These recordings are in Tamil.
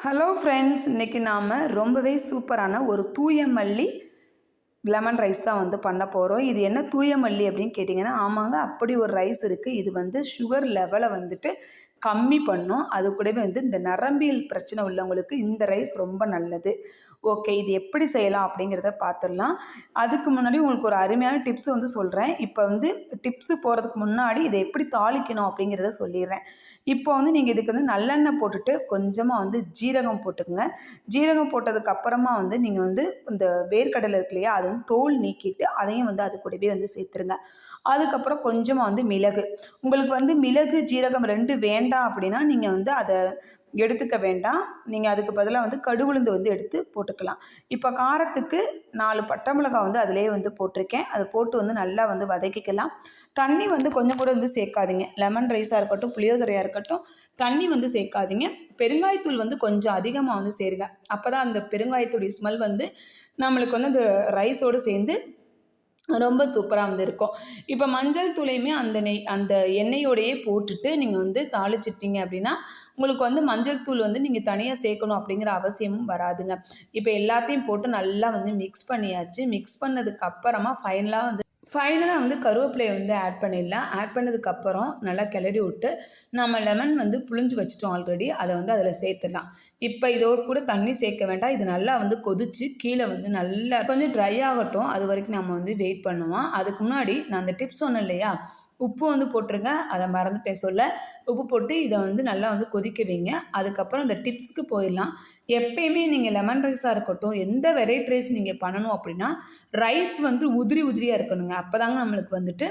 ஹலோ ஃப்ரெண்ட்ஸ் இன்றைக்கி நாம் ரொம்பவே சூப்பரான ஒரு தூய மல்லி லெமன் ரைஸ் தான் வந்து பண்ண போகிறோம் இது என்ன தூய மல்லி அப்படின்னு கேட்டிங்கன்னா ஆமாங்க அப்படி ஒரு ரைஸ் இருக்குது இது வந்து சுகர் லெவலை வந்துட்டு கம்மி பண்ணும். அது கூடவே வந்து இந்த நரம்பியல் பிரச்சனை உள்ளவங்களுக்கு இந்த ரைஸ் ரொம்ப நல்லது. ஓகே இது எப்படி செய்யலாம் அப்படிங்கிறத பார்த்துடலாம் அதுக்கு முன்னாடி உங்களுக்கு ஒரு அருமையான டிப்ஸ் வந்து சொல்கிறேன் இப்போ வந்து டிப்ஸு போகிறதுக்கு முன்னாடி இதை எப்படி தாளிக்கணும் அப்படிங்கிறத சொல்லிடுறேன். இப்போ வந்து நீங்கள் இதுக்கு வந்து நல்லெண்ணெய் போட்டுட்டு கொஞ்சமாக வந்து ஜீரகம் போட்டுக்கோங்க. ஜீரகம் போட்டதுக்கு அப்புறமா வந்து நீங்கள் வந்து இந்த வேர்க்கடலை இருக்கு இல்லையா அது வந்து தோல் நீக்கிட்டு அதையும் வந்து அது கூடவே வந்து சேர்த்துருங்க. அதுக்கப்புறம் கொஞ்சமாக வந்து மிளகு. உங்களுக்கு வந்து மிளகு ஜீரகம் ரெண்டு வேண்டாம் அப்படின்னா நீங்கள் வந்து அதை எடுத்துக்க வேண்டாம். நீங்கள் அதுக்கு பதிலாக வந்து கடுகுளுந்து வந்து எடுத்து போட்டுக்கலாம். இப்போ காரத்துக்கு நாலு பட்டை மிளகாய் வந்து அதிலே வந்து போட்டிருக்கேன். அதை போட்டு வந்து நல்லா வந்து வதக்கிக்கலாம். தண்ணி வந்து கொஞ்சம் கூட வந்து சேர்க்காதீங்க. லெமன் ரைஸாக இருக்கட்டும் புளியோதரையாக இருக்கட்டும் தண்ணி வந்து சேர்க்காதீங்க. பெருங்காயத்தூள் வந்து கொஞ்சம் அதிகமாக வந்து சேருங்க. அப்போ தான் அந்த பெருங்காயத்தூடைய ஸ்மெல் வந்து நம்மளுக்கு வந்து அந்த ரைஸோடு சேர்ந்து ரொம்ப சூப்பராக வந்து இருக்கும். இப்போ மஞ்சள் தூளையுமே அந்த நெய் அந்த எண்ணெயோடையே போட்டுட்டு நீங்கள் வந்து தாளிச்சிட்டிங்க அப்படின்னா உங்களுக்கு வந்து மஞ்சள் தூள் வந்து நீங்கள் தனியாக சேர்க்கணும் அப்படிங்கிற அவசியமும் வராதுங்க. இப்போ எல்லாத்தையும் போட்டு நல்லா வந்து மிக்ஸ் பண்ணியாச்சு. மிக்ஸ் பண்ணதுக்கு அப்புறமா ஃபைனலாக வந்து ஃபைனலாக வந்து கருவேப்பிலையை வந்து ஆட் பண்ணிடலாம். ஆட் பண்ணதுக்கப்புறம் நல்லா கிளறி விட்டு நம்ம லெமன் வந்து புளிஞ்சு வச்சுட்டோம் ஆல்ரெடி அதை வந்து அதில் சேர்த்துடலாம். இப்போ இதோடு கூட தண்ணி சேர்க்க வேண்டாம். இது நல்லா வந்து கொதிச்சு கீழே வந்து நல்லா கொஞ்சம் ட்ரை ஆகட்டும். அது வரைக்கும் நம்ம வந்து வெயிட் பண்ணுவோம். அதுக்கு முன்னாடி நான் அந்த டிப்ஸ் சொன்னேன் இல்லையா? உப்பு வந்து போட்டுருங்க. அதை மறந்துட்டேன் சொல்ல. உப்பு போட்டு இதை வந்து நல்லா வந்து கொதிக்க வைங்க. அதுக்கப்புறம் இந்த டிப்ஸ்க்கு போயிடலாம். எப்பயுமே நீங்கள் லெமன் ரைஸாக இருக்கட்டும் எந்த வெரைட்டி ரைஸ் நீங்கள் பண்ணணும் அப்படின்னா ரைஸ் வந்து உதிரி உதிரியாக இருக்கணுங்க. அப்போ தாங்க நம்மளுக்கு வந்துட்டு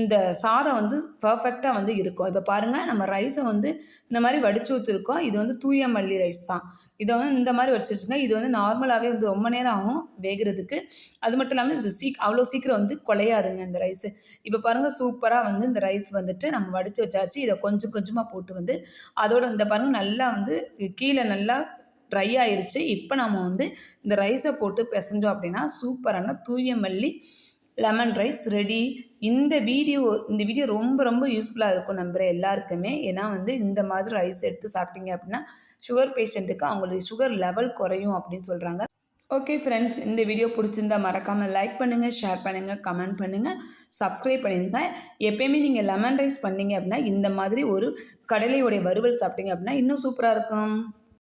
இந்த சாதம் வந்து பர்ஃபெக்டாக வந்து இருக்கும். இப்போ பாருங்கள் நம்ம ரைஸை வந்து இந்த மாதிரி வடித்து வச்சுருக்கோம். இது வந்து தூய மல்லி ரைஸ் தான். இதை வந்து இந்த மாதிரி வச்சு வச்சுங்க இது வந்து நார்மலாகவே வந்து ரொம்ப நேரம் ஆகும் வேகிறதுக்கு. அது மட்டும் இல்லாமல் இது சீக் அவ்வளோ சீக்கிரம் வந்து குலையாதுங்க இந்த ரைஸு இப்போ பாருங்கள் சூப்பராக வந்து இந்த ரைஸ் வந்துட்டு நம்ம வடித்து வச்சாச்சு. இதை கொஞ்சம் கொஞ்சமாக போட்டு வந்து அதோட இந்த பாருங்கள் நல்லா வந்து கீழே நல்லா ட்ரை ஆயிடுச்சு இப்போ நம்ம வந்து இந்த ரைஸை போட்டு பிசைஞ்சோம் அப்படின்னா சூப்பரான தூய மல்லி லெமன் ரைஸ் ரெடி இந்த வீடியோ இந்த வீடியோ ரொம்ப ரொம்ப யூஸ்ஃபுல்லாக இருக்கும் நம்புகிறேன் எல்லாருக்குமே. ஏன்னா வந்து இந்த மாதிரி ரைஸ் எடுத்து சாப்பிட்டீங்க அப்படின்னா சுகர் பேஷண்ட்டுக்கு அவங்களுக்கு சுகர் லெவல் குறையும் அப்படின்னு சொல்கிறாங்க ஓகே ஃப்ரெண்ட்ஸ் இந்த வீடியோ பிடிச்சிருந்தா மறக்காமல் லைக் பண்ணுங்கள் ஷேர் பண்ணுங்கள் கமெண்ட் பண்ணுங்கள் சப்ஸ்கிரைப் பண்ணிடுங்க. எப்பயுமே நீங்கள் லெமன் ரைஸ் பண்ணீங்க அப்படின்னா இந்த மாதிரி ஒரு கடலையோடைய வறுவல் சாப்பிட்டீங்க அப்படின்னா இன்னும் சூப்பராக இருக்கும்.